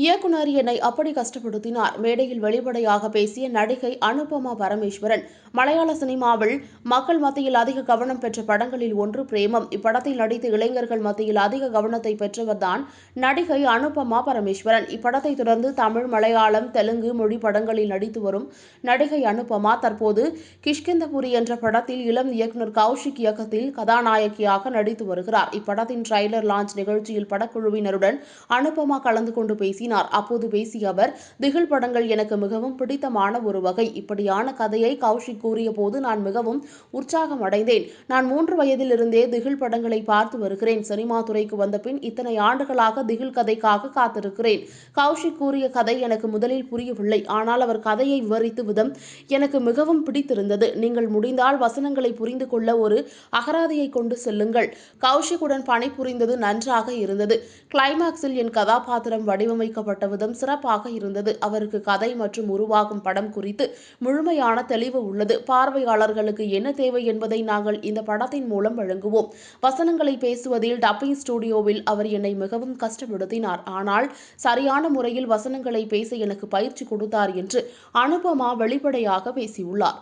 இயக்குனர் என்னை அப்படி கஷ்டப்படுத்தினார். மேடையில் வெளிப்படையாக பேசிய நடிகை அனுபமா பரமேஸ்வரன் மலையாள சினிமாவில் மக்கள் மத்தியில் அதிக கவனம் பெற்ற படங்களில் ஒன்று பிரேமம். இப்படத்தில் நடித்த இளைஞர்கள் மத்தியில் அதிக கவனத்தை பெற்றவர்தான் நடிகை அனுபமா பரமேஸ்வரன். இப்படத்தை தொடர்ந்து தமிழ் மலையாளம் தெலுங்கு மொழி படங்களில் நடித்து வரும் நடிகை அனுபமா தற்போது கிஷ்கிந்தபுரி என்ற படத்தில் இளம் இயக்குனர் கௌஷிக் இயக்கத்தில் கதாநாயகியாக நடித்து வருகிறார். இப்படத்தின் ட்ரைலர் லான்ச் நிகழ்ச்சியில் படக்குழுவினருடன் அனுபமா கலந்து கொண்டு பேசினார். அப்போது பேசிய அவர் திகில் படங்கள் எனக்கு மிகவும் பிடித்தமான ஒரு வகை. இப்படியான கதையை கௌஷிக் கூறிய போது நான் மிகவும் உற்சாகம் அடைந்தேன் நான் மூன்று வயதிலிருந்தே திகில் படங்களை பார்த்து வருகிறேன். சினிமா துறைக்கு வந்த பின் இத்தனை ஆண்டுகளாக திகில் கதைக்காக காத்திருக்கிறேன். கௌஷிக் கூறிய கதை எனக்கு முதலில் புரியவில்லை. ஆனால் அவர் கதையை விவரித்து விதம் எனக்கு மிகவும் பிடித்திருந்தது. நீங்கள் முடிந்தால் வசனங்களை புரிந்து கொள்ள ஒரு அகராதியை கொண்டு செல்லுங்கள். கௌஷிக்குடன் பணிபுரிந்தது நன்றாக இருந்தது. கிளைமாக்ஸில் என் கதாபாத்திரம் வடிவமை வடிவமைக்கப்பட்ட விதம் சிறப்பாக இருந்தது. அவருக்கு கதை மற்றும் உருவாகும் படம் குறித்து முழுமையான தெளிவு உள்ளது. பார்வையாளர்களுக்கு என்ன தேவை என்பதை நாங்கள் இந்த படத்தின் மூலம் வழங்குவோம். வசனங்களை பேசுவதில் டப்பிங் ஸ்டுடியோவில் அவர் என்னை மிகவும் கஷ்டப்படுத்தினார். ஆனால் சரியான முறையில் வசனங்களை பேச எனக்கு பயிற்சி கொடுத்தார் என்று அனுபமா வெளிப்படையாக பேசியுள்ளார்.